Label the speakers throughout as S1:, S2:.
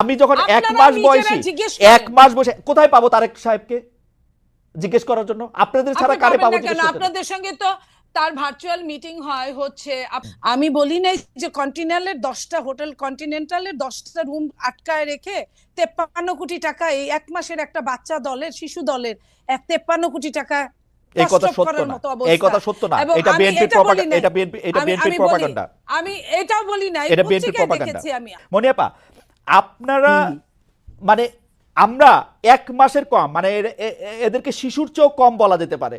S1: আমি যখন এক মাস বয়সী এক মাস বসে কোথায় পাবো তারেক সাহেবকে জিজ্ঞেস করার জন্য? আপনাদের ছাড়া কারে পাবো
S2: আপনাদের সঙ্গে তো তার ভার্চুয়াল মিটিং হয় হচ্ছে আমি বলি নাই যে কন্টিনেন্টালের দশটা হোটেল কন্টিনেন্টালের দশটা রুম আটকায় রেখে তেপ্পান্ন কোটি টাকা এই এক মাসের একটা বাচ্চা দলের শিশু দলের এক তেপ্পান্ন কোটি টাকা
S1: এই কথা সত্য না। এই কথা সত্য না। এটা
S2: বলি
S1: প্রপাগান্ডা এটা বিএনপি এটা
S2: বলি-
S1: প্রপাগান্ডা
S2: আমি এটাও বলি নাই।
S1: এটা
S2: পত্রিকায়
S1: প্রপাগান্ডা মনিয়াপা আপনারা মানে আমরা এক মাসের কম মানে এদেরকে শিশুর চেয়েও কম বলা যেতে পারে।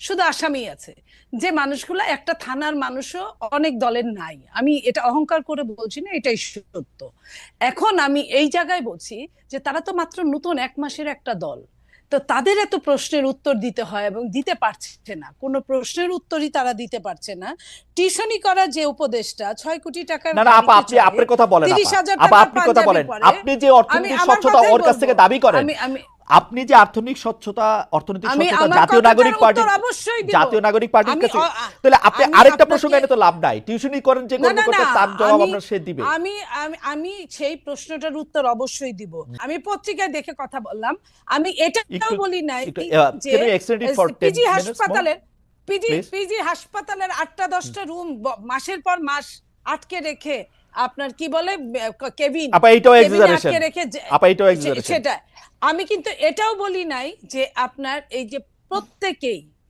S2: শুধু আসামি আছে। যে মানুষগুলো একটা থানার মানুষও অনেক দলের নাই। আমি এটা অহংকার করে বলছি না এটাই সত্য। এখন আমি এই জায়গায় বলছি যে তারা তো মাত্র নতুন এক মাসের একটা দল। তো তাদের এত প্রশ্নের উত্তর দিতে হয় এবং দিতে পারছে না। কোনো প্রশ্নের উত্তরই তারা দিতে পারছে না। টিউশনি করা যে উপদেশটা ছয় কোটি টাকার
S1: না আপা আপনি আপনার কথা বলেন
S2: 30,000
S1: আপা। আপা
S2: টাকার
S1: আপনি কথা বলেন। আপনি যে অর্থনৈতিক স্বচ্ছতা ওর কাছ থেকে দাবি করেন।
S2: আমি আমি
S1: আপনি যে আর্থিক স্বচ্ছতা অর্থনৈতিক স্বচ্ছতা জাতীয় নাগরিক পার্টি জাতীয় নাগরিক পার্টির
S2: আমি
S1: কাছে তাহলে আপনি আরেকটা প্রসঙ্গ এনে তো লাভ নাই। টিউশনি করেন যে
S2: না,
S1: কোন
S2: না,
S1: করতে তার জবাব আপনার সে দিবে।
S2: আমি আমি আমি সেই প্রশ্নটার উত্তর অবশ্যই দিব। আমি পত্রিকায় দেখে কথা বললাম। আমি এটাও বলি নাই যে
S1: can you extend it for 10
S2: PG হাসপাতালের পিজি পিজি হাসপাতালের আটটা দশটা রুম মাসের পর মাস আটকে রেখে আপনার কি বলে কেভিন
S1: আপা এক্সাজারেশন আপা এক্সাজারেশন
S2: সেটা আমি কিন্তু এটাও বলি নাই যে আপনার এই যে প্রত্যেকেই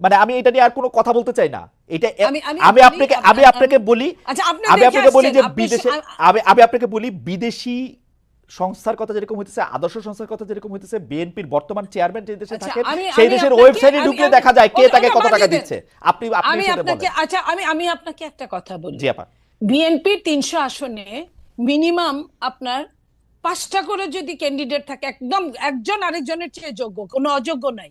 S1: মানে আমি এটা নিয়ে আর কোনো কথা বলতে চাই না। এটা
S2: আমি-
S1: আপনাকে আমি আপনাকে বলি
S2: আচ্ছা
S1: আমি আপনাকে বলি যে বিদেশে আমি আমি আপনাকে বলি বিদেশি সংস্থার কথা যেরকম হইতেছে আদর্শ সংস্থার কথা যেরকম হইতেছে বিএনপির বর্তমান চেয়ারম্যান যে দেশে
S2: আচ্ছা,
S1: থাকেন সেই দেশের ওয়েবসাইটে ঢুকলে দেখা যায় কে তাকে কত টাকা দিচ্ছে। আপনি আপনি
S2: আপনাকে আচ্ছা আমি আমি আপনাকে একটা কথা বলি।
S1: জি আপা।
S2: বিএনপির তিনশো আসনে মিনিমাম আপনার পাঁচটা করে যদি ক্যান্ডিডেট থাকে একদম একজন আরেকজনের চেয়ে যোগ্য কোনো অযোগ্য নাই।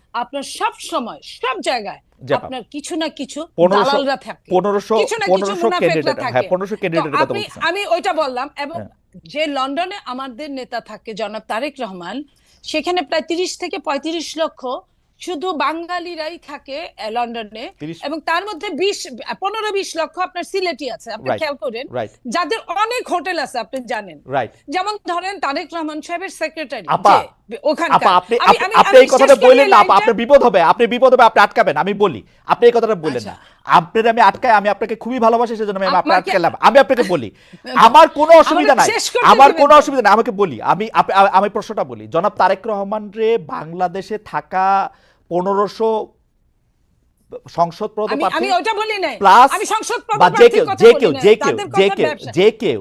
S2: আপনার সব সময় সব জায়গায় আপনার কিছু না কিছু দালালরা থাকে কিছু না কিছু মুনাফেকরা থাকে।
S1: হ্যাঁ
S2: আপনি
S1: বলছেন
S2: আমি ওইটা বললাম এবং
S1: হ্যাঁ।
S2: যে লন্ডনে আমাদের নেতা থাকে জনাব তারেক রহমান সেখানে প্রায় তিরিশ থেকে পঁয়ত্রিশ লক্ষ শুধু বাঙালিরাই থাকে লন্ডনে। এবং তার মধ্যে বিশ পনেরো বিশ লক্ষ আপনার সিলেটি আছে আপনি খেয়াল করেন। যাদের অনেক হোটেল আছে আপনি জানেন। যেমন ধরেন তারেক রহমান সাহেবের সেক্রেটারি
S1: আপনি এই কথাটা বললেন না আপনার বিপদ হবে আপনি বিপদ হবে আপনি আটকাবেন আমি বলি। আপনি এই কথাটা বললেন না। আপনার আমি আটকাই আমি আপনাকে খুবই ভালোবাসি সেজন্য আমি আপনাকে আটকালাম। আমি আপনাকে বলি আমার কোনো অসুবিধা নাই। আমার কোনো অসুবিধা নাই আমাকে বলি। আমি আমি প্রশ্নটা বলি। জনাব তারেক রহমান রে বাংলাদেশে থাকা পনেরোশো সংসদ
S2: আমি আমি ওটা বলি নাই। আমি সংসদ
S1: যে কেউ যে কেউ যে কেউ যে কেউ যে কেউ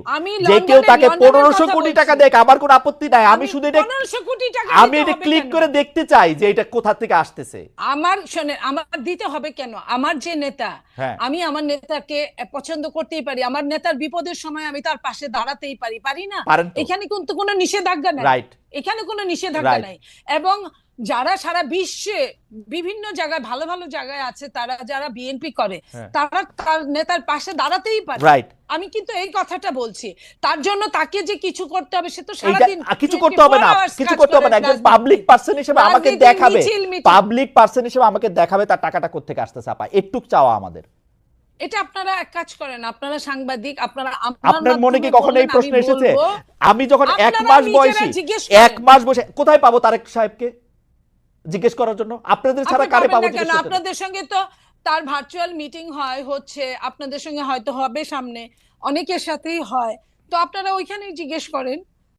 S1: যে কেউ তাকে কোটি টাকা দেখ আমার কোনো আপত্তি নাই। আমি শুধু এটা
S2: 1500 কোটি টাকা
S1: আমি এটা ক্লিক করে দেখতে চাই যে এটা কোথা থেকে আসতেছে।
S2: আমার শোনেন আমার দিতে হবে কেন? আমার যে নেতা
S1: হ্যাঁ।
S2: আমি আমার নেতাকে পছন্দ করতেই পারি। আমার নেতার বিপদের সময় আমি তার পাশে দাঁড়াতেই পারি। পারি না? এখানে কিন্তু কোনো নিষেধাজ্ঞা নাই।
S1: রাইট
S2: এখানে কোনো নিষেধাজ্ঞা নাই। এবং যারা সারা বিশ্বে বিভিন্ন জায়গায় ভালো ভালো জায়গায় আছে তারা যারা বিএনপি করে
S1: হ্যাঁ।
S2: তারা তার নেতার পাশে দাঁড়াতেই পারে। আমি কিন্তু এই কথাটা বলছি। তার জন্য তাকে যে কিছু করতে হবে সে তো সারাদিন
S1: কিছু করতে হবে না। কিছু করতে হবে না। একজন পাবলিক পার্সন হিসেবে আমাকে দেখাবে। পাবলিক পার্সন হিসেবে আমাকে দেখাবে তার টাকাটা কোথেকে আসতেছে আপা? একটু চাওয়া আমাদের।
S2: এটা আপনারা এক কাজ করেন আপনারা সাংবাদিক আপনারা
S1: আপনার মনে কি কখনো এই প্রশ্ন এসেছে? আমি যখন এক মাস বয়সী
S2: জিজ্ঞেস
S1: এক মাস বসে কোথায় পাবো তারেক সাহেবকে? জিজ্ঞেস করার জন্য? আপনাদের ছাড়া কারে পাবো।
S2: আপনাদের সঙ্গে তো তার ভার্চুয়াল মিটিং হয় হচ্ছে আপনাদের সঙ্গে হয়তো হবে সামনে অনেকের সাথেই হয়। তো আপনারা ওইখানেই জিজ্ঞেস করেন।